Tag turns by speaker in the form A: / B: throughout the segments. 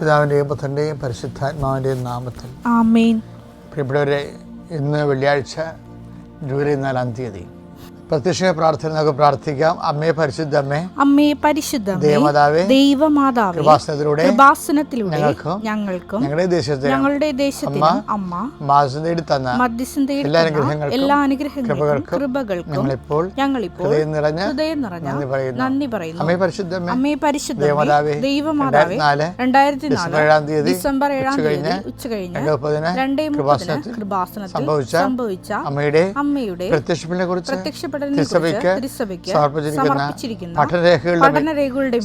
A: പിതാവിന്റെയും പുത്രന്റെയും പരിശുദ്ധാത്മാവിന്റെയും നാമത്തിൽ.
B: ആമേൻ.
A: പ്രിയപ്പെട്ടവരെ ഇന്ന് വെള്ളിയാഴ്ച ജൂലൈ നാലാം തീയതി. പ്രത്യക്ഷ പ്രാർത്ഥന നമുക്ക് പ്രാർത്ഥിക്കാം. അമ്മേ പരിശുദ്ധ അമ്മേ
B: പരിശുദ്ധ
A: ദേവമാതാവേ
B: ദൈവമാതാവേ
A: കൃപാസനത്തിലൂടെ
B: കൃപാസനത്തിലൂടെ
A: ഞങ്ങൾക്കും ഞങ്ങളുടെ ദേശത്തെ
B: ഞങ്ങളുടെ ദേശത്തിനും അമ്മ
A: മാസം തന്ന
B: മധ്യസ്ഥം
A: എല്ലാ അനുഗ്രഹങ്ങൾക്കും
B: എല്ലാ അനുഗ്രഹങ്ങൾക്കും
A: കൃപകൾക്കും
B: കൃപകൾക്കും
A: ഞങ്ങളിപ്പോൾ
B: ഞങ്ങളിപ്പോൾ
A: ഹൃദയം നിറഞ്ഞ
B: ഹൃദയം നിറഞ്ഞ
A: നന്ദി പറയുന്നു.
B: നന്ദി പറയുന്നു.
A: അമ്മേ പരിശുദ്ധ അമ്മേ ദേവമാതാവേ
B: ദൈവമാതാവേ രണ്ടായിരത്തി
A: നാല് ഏഴാം തീയതി
B: ഡിസംബർ ഏഴാം തീയതി
A: കഴിഞ്ഞ്
B: ഉച്ച കഴിഞ്ഞ്
A: രണ്ടേ മുപ്പതിന് കൃപാസനത്തിൽ സംഭവിച്ച അമ്മയുടെ
B: അമ്മയുടെ
A: കുറിച്ച്
B: പ്രത്യക്ഷപ്പെടലിനെ
A: തിരുസഭയ്ക്ക് സമർപ്പിച്ചിരിക്കുന്ന പഠനരേഖകളുടെ
B: പഠനരേഖകളുടെ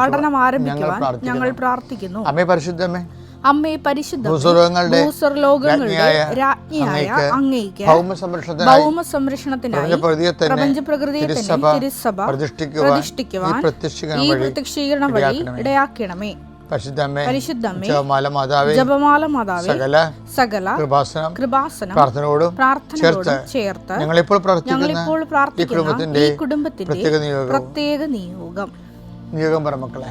A: പഠനം ആരംഭിക്കുവാൻ ഞങ്ങൾ പ്രാർത്ഥിക്കുന്നു. അമ്മേ പരിശുദ്ധമേ
B: അമ്മേ പരിശുദ്ധ
A: രാജ്ഞിയായ ഭൗമ സംരക്ഷണത്തിനായി
B: പ്രപഞ്ച പ്രകൃതിയെ
A: തിരുസഭ പ്രതിഷ്ഠിക്കുവാൻ ഈ പ്രത്യക്ഷീകരണം വഴി ഇടയാക്കണമേ.
B: ഇടയാക്കണമേ
A: പരിശുദ്ധമ്മേ
B: പരിശുദ്ധമ്മേ
A: ജപമാല മാതാവേ
B: ജപമാല മാതാവേ
A: സകല
B: സകല
A: കൃപാസനം
B: കൃപാസനം
A: പ്രാർത്ഥനയോടും
B: ചേർത്ത്
A: ഞങ്ങളിപ്പോൾ പ്രാർത്ഥിക്കുന്ന
B: ഞങ്ങളിപ്പോൾ
A: ഈ കുടുംബത്തിന്റെ പ്രത്യേക
B: പ്രത്യേക നിയോഗം.
A: നിയോഗം പറ മക്കളെ.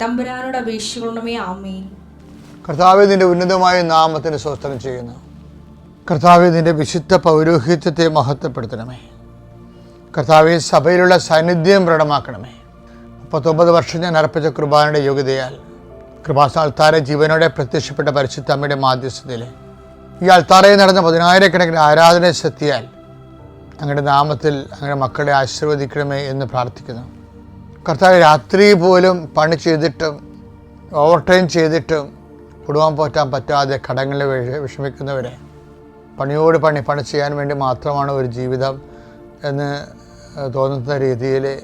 C: തമ്പുരാനോട് അപേക്ഷിക്കണമേ ആമേ
A: കർത്താവ് നിന്റെ ഉന്നതമായ നാമത്തിന് സ്വസ്ത്രം ചെയ്യുന്നു. കർത്താവ് നിന്റെ വിശുദ്ധ പൗരോഹിത്യത്തെ മഹത്വപ്പെടുത്തണമേ. കർത്താവെ സഭയിലുള്ള സാന്നിധ്യം പ്രകടമാക്കണമേ. മുപ്പത്തൊമ്പത് വർഷം ഞാൻ അർപ്പിച്ച കുർബാനയുടെ യോഗ്യതയാൽ കൃപാസ അൾത്താരെ ജീവനോടെ പ്രത്യക്ഷപ്പെട്ട പരിശുദ്ധ അമ്മയുടെ മാധ്യസ്ഥതയിൽ ഈ അൾത്താറയിൽ നടന്ന പതിനായിരക്കണക്കിന് ആരാധന ശക്തിയാൽ അങ്ങയുടെ നാമത്തിൽ അങ്ങയുടെ മക്കളെ ആശീർവദിക്കണമേ എന്ന് പ്രാർത്ഥിക്കുന്നു. കർത്താവ് രാത്രി പോലും പണി ചെയ്തിട്ടും ഓവർ ടൈം ചെയ്തിട്ടും കുടുംബം പോറ്റാൻ പറ്റാതെ കടങ്ങളിൽ വിഷ- വിഷമിക്കുന്നവരെ പണിയോട് പണി പണി ചെയ്യാൻ വേണ്ടി മാത്രമാണ് ഒരു ജീവിതം എന്ന് തോന്നുന്ന രീതിയിൽ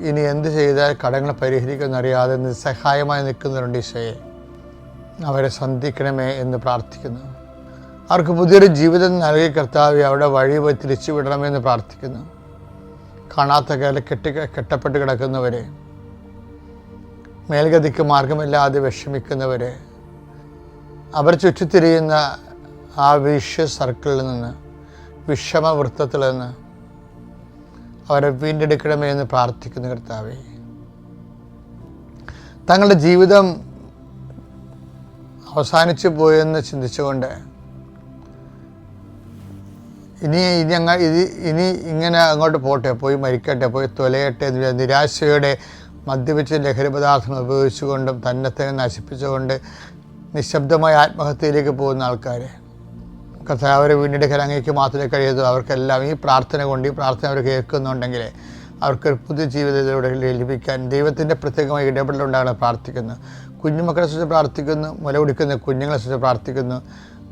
A: ഇനി എന്ത് ചെയ്താൽ കടങ്ങൾ പരിഹരിക്കുമെന്നറിയാതെ നിസ്സഹായമായി നിൽക്കുന്നവരുണ്ട് ഈശോയെ. അവരെ സന്ധിക്കണമേ എന്ന് പ്രാർത്ഥിക്കുന്നു. അവർക്ക് പുതിയൊരു ജീവിതം നൽകി കർത്താവ് അവിടെ വഴി പോയി തിരിച്ചു വിടണമെന്ന് പ്രാർത്ഥിക്കുന്നു. കാണാത്ത കാലം കെട്ടി കെട്ടപ്പെട്ട് കിടക്കുന്നവരെ മേൽഗതിക്ക് മാർഗമില്ലാതെ വിഷമിക്കുന്നവരെ അവർ ചുറ്റിത്തിരിയുന്ന ആ വിഷ സർക്കിളിൽ നിന്ന് വിഷമവൃത്തത്തിൽ നിന്ന് അവരെ വീണ്ടെടുക്കണമേ എന്ന് പ്രാർത്ഥിക്കുന്ന കർത്താവെ. തങ്ങളുടെ ജീവിതം അവസാനിച്ചു പോയെന്ന് ചിന്തിച്ചുകൊണ്ട് ഇനി ഇനി അങ്ങ ഇത് ഇനി ഇങ്ങനെ അങ്ങോട്ട് പോട്ടെ പോയി മരിക്കട്ടെ പോയി തൊലയട്ടെ എന്ന് നിരാശയുടെ മദ്യപിച്ച് ലഹരി പദാർത്ഥങ്ങൾ ഉപയോഗിച്ചുകൊണ്ടും തന്നെ തന്നെ നശിപ്പിച്ചുകൊണ്ട് നിശബ്ദമായ ആത്മഹത്യയിലേക്ക് പോകുന്ന ആൾക്കാരെ. കഥ അവരെ വീണ്ടെടുക്കാൻ അങ്ങേക്ക് മാത്രമേ കഴിയൂ. അവർക്കെല്ലാം ഈ പ്രാർത്ഥന കൊണ്ട് ഈ പ്രാർത്ഥന അവർ കേൾക്കുന്നുണ്ടെങ്കിൽ അവർക്ക് പുതിയ ജീവിതത്തിലൂടെ ലഭിക്കാൻ ദൈവത്തിന്റെ പ്രത്യേകമായ ഇടപെടലുണ്ടാകണം പ്രാർത്ഥിക്കുന്നു. കുഞ്ഞുമക്കളെ സ്വച്ഛ പ്രാർത്ഥിക്കുന്നു മുല കുടിക്കുന്ന കുഞ്ഞുങ്ങളെ സ്വച്ഛ പ്രാർത്ഥിക്കുന്നു.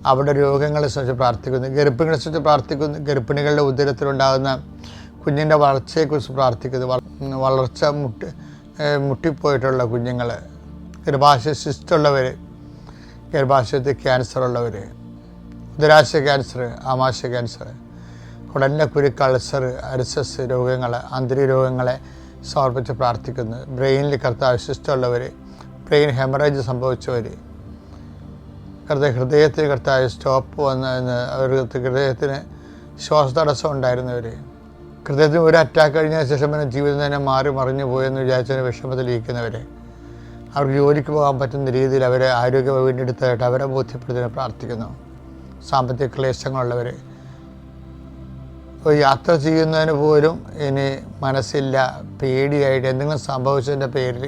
A: അവരുടെ രോഗങ്ങളെ സംബന്ധിച്ച് പ്രാർത്ഥിക്കുന്നു. ഗർഭിണികളെ സംബന്ധിച്ച് പ്രാർത്ഥിക്കുന്നു. ഗർഭിണികളുടെ ഉദരത്തിലുണ്ടാകുന്ന കുഞ്ഞിന്റെ വളർച്ചയെക്കുറിച്ച് പ്രാർത്ഥിക്കുന്നു. വളർച്ച മുട്ടി മുട്ടിപ്പോയിട്ടുള്ള കുഞ്ഞുങ്ങൾ ഗർഭാശയ സിസ്റ്റുള്ളവർ ഗർഭാശയത്തിൽ ക്യാൻസർ ഉള്ളവർ ഉദരാശയ ക്യാൻസർ ആമാശയ ക്യാൻസർ കുടലിന്റെ കുരുക്ക് അൾസർ അരിസസ് രോഗങ്ങൾ ആന്തരിക രോഗങ്ങളെ സമർപ്പിച്ച് പ്രാർത്ഥിക്കുന്നു. ബ്രെയിനിൽ കർത്താവ് സിസ്റ്റുള്ളവർ ബ്രെയിൻ ഹെമറേജ് സംഭവിച്ചവർ കർത്താവ് ഹൃദയത്തിന് കർത്താവ് സ്റ്റോപ്പ് വന്ന അവർക്ക് ഹൃദയത്തിന് ശ്വാസതടസ്സം ഉണ്ടായിരുന്നവർ ഹൃദയത്തിന് ഒരു അറ്റാക്ക് കഴിഞ്ഞ ശേഷം പിന്നെ ജീവിതം തന്നെ മാറി മറിഞ്ഞു പോയെന്ന് വിചാരിച്ചതിന് വിഷമത്തിലിരിക്കുന്നവർ അവർക്ക് ജോലിക്ക് പോകാൻ പറ്റുന്ന രീതിയിൽ അവരെ ആരോഗ്യം വീണ്ടെടുത്തതായിട്ട് അവരെ ബോധ്യപ്പെടുത്തിനെ പ്രാർത്ഥിക്കുന്നു. സാമ്പത്തിക ക്ലേശങ്ങളുള്ളവർ യാത്ര ചെയ്യുന്നതിന് പോലും ഇനി മനസ്സില്ല പേടിയായിട്ട് എന്തെങ്കിലും സംഭവിച്ചതിന്റെ പേരിൽ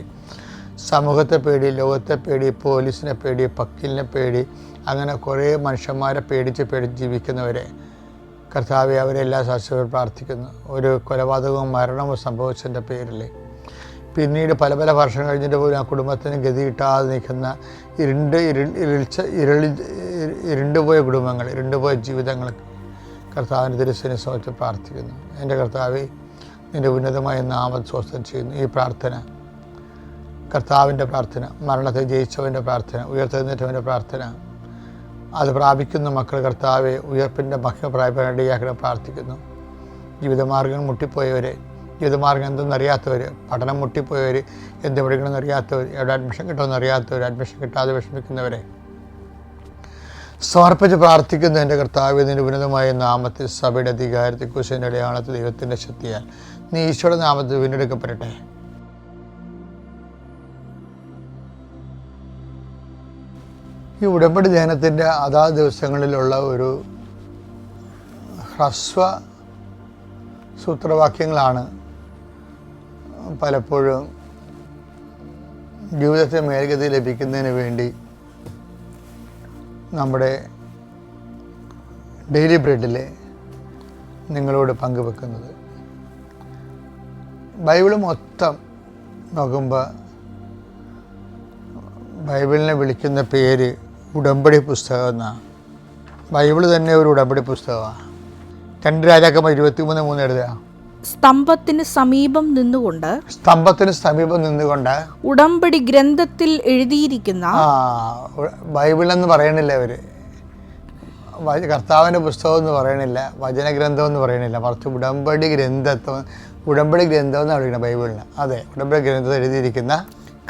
A: സമൂഹത്തെ പേടി ലോകത്തെ പേടി പോലീസിനെ പേടി പക്കിലിനെ പേടി അങ്ങനെ കുറേ മനുഷ്യന്മാരെ പേടിച്ച് പേടിച്ച് ജീവിക്കുന്നവരെ കർത്താവെ അവരെല്ലാ ശാസ്ത്രവും പ്രാർത്ഥിക്കുന്നു. ഒരു കൊലപാതകവും മരണവും സംഭവിച്ചതിന്റെ പേരിൽ. പിന്നീട് പല പല വർഷം കഴിഞ്ഞിട്ട് പോലും ആ കുടുംബത്തിന് ഗതി കിട്ടാതെ നിൽക്കുന്ന ഇരുണ്ട് ഇരുൾ ഇരുൾച്ച ഇരുളി ഇരുണ്ടുപോയ കുടുംബങ്ങൾ ഇരുണ്ടുപോയ ജീവിതങ്ങൾ കർത്താവിന്റെ തിരുസിനെ സമയത്ത് പ്രാർത്ഥിക്കുന്നു. എന്റെ കർത്താവ് നിന്റെ ഉന്നതമായ നാമം സ്വസ്ഥം ചെയ്യുന്നു. ഈ പ്രാർത്ഥന കർത്താവിന്റെ പ്രാർത്ഥന മരണത്തെ ജയിച്ചവന്റെ പ്രാർത്ഥന ഉയർത്തെഴുന്നേറ്റവന്റെ പ്രാർത്ഥന. അത് പ്രാപിക്കുന്ന മക്കൾ കർത്താവെ ഉയർപ്പിന്റെ മഹിമ പ്രാപിക്കാനിടയാക്കണം പ്രാർത്ഥിക്കുന്നു. ജീവിതമാർഗം മുട്ടിപ്പോയവരെ ജീവിതമാർഗം എന്തെന്നറിയാത്തവർ പഠനം മുട്ടിപ്പോയവർ എന്ത് പഠിക്കണമെന്നറിയാത്തവർ എവിടെ അഡ്മിഷൻ കിട്ടുമെന്ന് അറിയാത്തവർ അഡ്മിഷൻ കിട്ടാതെ വിഷമിക്കുന്നവരെ. സമർപ്പിച്ച് പ്രാർത്ഥിക്കുന്ന എന്റെ കർത്താവ് ഇതിന്റെ ഉന്നതമായ നാമത്തിൽ സഭയുടെ അധികാരത്തിൽ കുശിന്റെ അടയാളത്തിൽ ദൈവത്തിന്റെ ശക്തിയാൽ നീ ഈശോയുടെ നാമത്തിൽ വീണ്ടെടുക്കപ്പെടട്ടെ. ഈ ഉടമ്പടി ധ്യാനത്തിന്റെ അതാത് ദിവസങ്ങളിലുള്ള ഒരു ഹ്രസ്വ സൂത്രവാക്യങ്ങളാണ് പലപ്പോഴും ജീവിതത്തെ മേൽഗതി ലഭിക്കുന്നതിന് വേണ്ടി നമ്മുടെ ഡെയിലി ബ്രെഡിൽ നിങ്ങളോട് പങ്കുവെക്കുന്നത്. ബൈബിൾ മൊത്തം നോക്കുമ്പോൾ ബൈബിളിനെ വിളിക്കുന്ന പേര് ഉടമ്പടി പുസ്തകം എന്നാണ് ബൈബിൾ തന്നെ ഒരു ഉടമ്പടി പുസ്തകമാണ്. രണ്ട് രാജാക്കന്മാർ ഇരുപത്തി മൂന്ന് എഴുതുക
B: സ്തംഭത്തിന് സമീപം നിന്നുകൊണ്ട്
A: സ്തംഭത്തിന് സമീപം നിന്നുകൊണ്ട്
B: ഉടമ്പടി ഗ്രന്ഥത്തിൽ എഴുതിയിരിക്കുന്ന
A: ആ ബൈബിൾ എന്ന് പറയണില്ല അവർ വ- കർത്താവിന്റെ പുസ്തകം എന്ന് പറയണില്ല വചനഗ്രന്ഥം എന്ന് പറയണില്ല. മറിച്ച് ഉടമ്പടി ഗ്രന്ഥത്വം ഉടമ്പടി ഗ്രന്ഥം എന്നാണ് വിളിക്കുന്നത് ബൈബിളിന്. അതെ ഉടമ്പടി ഗ്രന്ഥത്തിൽ എഴുതിയിരിക്കുന്ന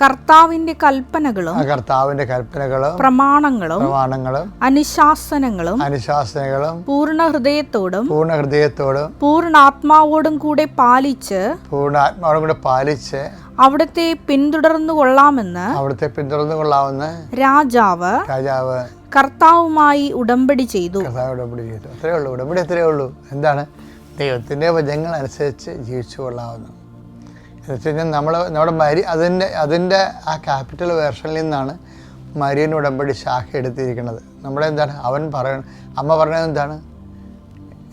B: കർത്താവിന്റെ കൽപ്പനകളും
A: കർത്താവിന്റെ കൽപ്പനകളും
B: പ്രമാണങ്ങളും
A: പ്രമാണങ്ങളും
B: അനുശാസനങ്ങളും
A: അനുശാസനങ്ങളും
B: പൂർണ ഹൃദയത്തോടും
A: പൂർണ ഹൃദയത്തോടും
B: പൂർണ ആത്മാവോടും കൂടെ പാലിച്ച്
A: പൂർണ ആത്മാവോടും കൂടെ പാലിച്ച്
B: അവിടുത്തെ പിന്തുടർന്നു കൊള്ളാമെന്ന്
A: അവിടുത്തെ പിന്തുടർന്നു കൊള്ളാമെന്ന്
B: രാജാവ്
A: രാജാവ്
B: കർത്താവുമായി ഉടമ്പടി ചെയ്തു.
A: കർത്താവ് ഉടമ്പടി ചെയ്തു. അത്രേ ഉള്ളൂ. ഉടമ്പടി അത്രേ ഉള്ളൂ. എന്താണ്? ദൈവത്തിന്റെ വചനങ്ങൾ അനുസരിച്ച് ജീവിച്ചു കൊള്ളാവുന്നു. കഴിഞ്ഞാൽ നമ്മൾ നമ്മുടെ മരി അതിന്റെ അതിന്റെ ആ ക്യാപിറ്റൽ വേർഷനിൽ നിന്നാണ് മരിയൻ ഉടമ്പടി ശാഖ എടുത്തിരിക്കുന്നത്. നമ്മളെന്താണ് അവൻ പറയണ അമ്മ പറയണത് എന്താണ്?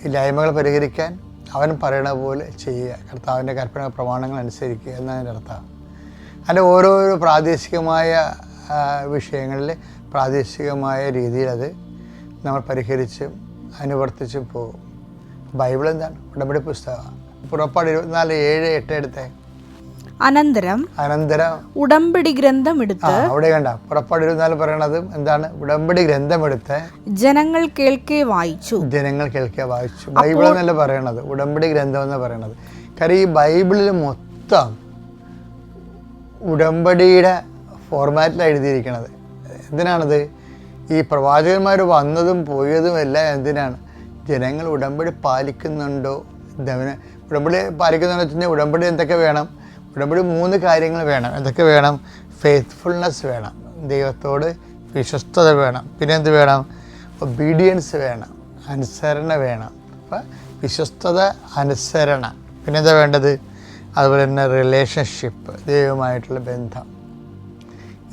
A: ഇല്ലായ്മകൾ പരിഹരിക്കാൻ അവൻ പറയണ പോലെ ചെയ്യുക. കർത്താവിന്റെ കൽപ്പന പ്രമാണങ്ങൾ അനുസരിക്കുക എന്നതിന്റെ അർത്ഥം അതിന്റെ ഓരോരോ പ്രാദേശികമായ വിഷയങ്ങളിൽ പ്രാദേശികമായ രീതിയിൽ അത് നമ്മൾ പരിഹരിച്ചും അനുവർത്തിച്ചും പോകും. ബൈബിൾ എന്താണ്? ഉടമ്പടി പുസ്തകമാണ്. പുറപ്പാട് ഇരുപത്തിനാല് ഏഴ് എട്ട് എടുത്തേ.
B: അനന്തരം
A: അനന്തരം.
B: ഉടമ്പടി
A: ഗ്രന്ഥം
B: എടുത്ത്
A: അവിടെ കണ്ട. പുറപ്പാട് ഇരുന്നാലും പറയണത് എന്താണ്? ഉടമ്പടി ഗ്രന്ഥം എടുത്ത്
B: ജനങ്ങൾ കേൾക്കെ വായിച്ചു.
A: ജനങ്ങൾ കേൾക്കേ വായിച്ചു. ബൈബിൾ എന്നല്ല പറയണത് ഉടമ്പടി ഗ്രന്ഥം എന്ന് പറയണത്. കാര്യം ഈ ബൈബിളിൽ മൊത്തം ഉടമ്പടിയുടെ ഫോർമാറ്റിലാണ് എഴുതിയിരിക്കണത്. എന്തിനാണത്? ഈ പ്രവാചകന്മാർ വന്നതും പോയതും എല്ലാം എന്തിനാണ്? ജനങ്ങൾ ഉടമ്പടി പാലിക്കുന്നുണ്ടോ? ഉടമ്പടി പാലിക്കുന്നുണ്ടോ വെച്ച് കഴിഞ്ഞാൽ ഉടമ്പടി എന്തൊക്കെ വേണം? ഉടമ്പടി മൂന്ന് കാര്യങ്ങൾ വേണം. എന്തൊക്കെ വേണം? ഫെയ്ത്ത്ഫുൾനെസ് വേണം. ദൈവത്തോട് വിശ്വസ്തത വേണം. പിന്നെ എന്ത് വേണം? ഒബീഡിയൻസ് വേണം. അനുസരണ വേണം. അപ്പം വിശ്വസ്തത അനുസരണ. പിന്നെ എന്താ വേണ്ടത്? അതുപോലെ തന്നെ റിലേഷൻഷിപ്പ് ദൈവമായിട്ടുള്ള ബന്ധം.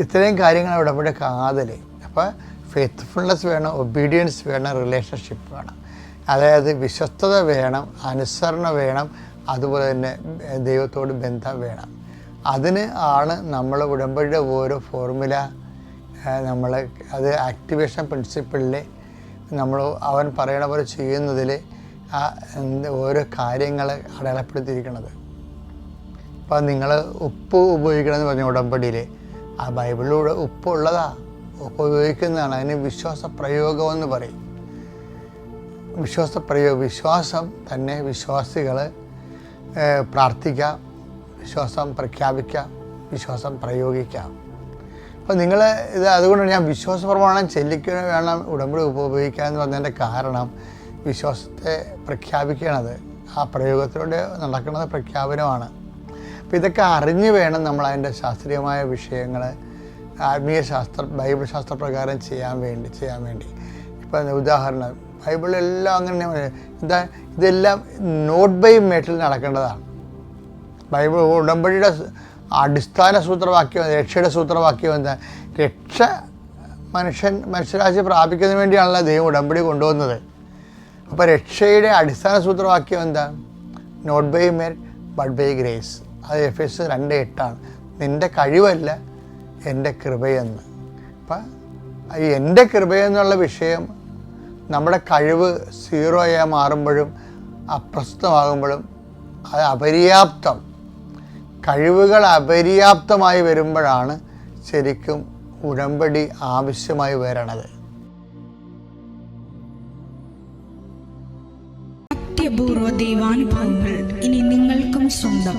A: ഇത്രയും കാര്യങ്ങൾ ഉടമ്പടി കാതൽ. അപ്പോൾ ഫെയ്ത്ത്ഫുൾനെസ് വേണം ഒബീഡിയൻസ് വേണം റിലേഷൻഷിപ്പ് വേണം. അതായത് വിശ്വസ്തത വേണം അനുസരണ വേണം അതുപോലെ തന്നെ ദൈവത്തോട് ബന്ധം വേണം. അതിന് ആണ് നമ്മൾ ഉടമ്പടിയുടെ ഓരോ ഫോർമുല നമ്മൾ അത് ആക്ടിവേഷൻ പ്രിൻസിപ്പിളിൽ നമ്മൾ അവൻ പറയണ പോലെ ചെയ്യുന്നതിൽ ആ ഓരോ കാര്യങ്ങൾ അടയാളപ്പെടുത്തിയിരിക്കുന്നത് അപ്പോൾ നിങ്ങൾ ഉപ്പ് ഉപയോഗിക്കണമെന്ന് പറഞ്ഞു ഉടമ്പടിയിൽ ആ ബൈബിളിലൂടെ ഉപ്പ് ഉള്ളതാ. ഉപ്പ് ഉപയോഗിക്കുന്നതാണ്. അതിന് വിശ്വാസ പ്രയോഗം എന്ന് പറയും. വിശ്വാസ പ്രയോഗം വിശ്വാസം തന്നെ വിശ്വാസികൾ പ്രാർത്ഥിക്കാം വിശ്വാസം പ്രഖ്യാപിക്കാം വിശ്വാസം പ്രയോഗിക്കാം. അപ്പോൾ നിങ്ങൾ ഇത് അതുകൊണ്ട് ഞാൻ വിശ്വാസ പ്രമാണം ചെല്ലിക്കുക വേണം ഉടമ്പടി ഉപയോഗിക്കുക എന്ന് പറഞ്ഞതിന്റെ കാരണം വിശ്വാസത്തെ പ്രഖ്യാപിക്കണത് ആ പ്രയോഗത്തിലൂടെ നടക്കുന്നത് പ്രഖ്യാപനമാണ്. അപ്പോൾ ഇതൊക്കെ അറിഞ്ഞു വേണം നമ്മൾ അതിന്റെ ശാസ്ത്രീയമായ വിഷയങ്ങൾ ആത്മീയ ശാസ്ത്ര ബൈബിൾ ശാസ്ത്രപ്രകാരം ചെയ്യാൻ വേണ്ടി ചെയ്യാൻ വേണ്ടി. ഇപ്പം ഉദാഹരണം ബൈബിളിലെല്ലാം അങ്ങനെ എന്താ ഇതെല്ലാം നോട്ട് ബൈ മേട്ടിൽ നടക്കേണ്ടതാണ്. ബൈബിൾ ഉടമ്പടിയുടെ അടിസ്ഥാന സൂത്രവാക്യം രക്ഷയുടെ സൂത്രവാക്യം എന്താ? രക്ഷ മനുഷ്യൻ മനുഷ്യരാശി പ്രാപിക്കുന്നതിന് വേണ്ടിയാണല്ലോ ദൈവം ഉടമ്പടി കൊണ്ടുവന്നത്. അപ്പോൾ രക്ഷയുടെ അടിസ്ഥാന സൂത്രവാക്യം എന്താ? Not by merit but by grace. അത് എഫ് എസ് രണ്ട് എട്ടാണ്. നിന്റെ കഴിവല്ല എന്റെ കൃപയെന്ന്. അപ്പം ഈ എന്റെ കൃപയെന്നുള്ള വിഷയം നമ്മുടെ കഴിവ് സീറോയായി മാറുമ്പോഴും അപ്രസ്തമാകുമ്പോഴും അത് അപര്യാപ്തം. കഴിവുകൾ അപര്യാപ്തമായി വരുമ്പോഴാണ് ശരിക്കും ഉടമ്പടി ആവശ്യമായി വരണത്.
D: അത്യപൂർവ ദൈവാനുഭവങ്ങൾ ഇനി നിങ്ങൾക്കും സ്വന്തം.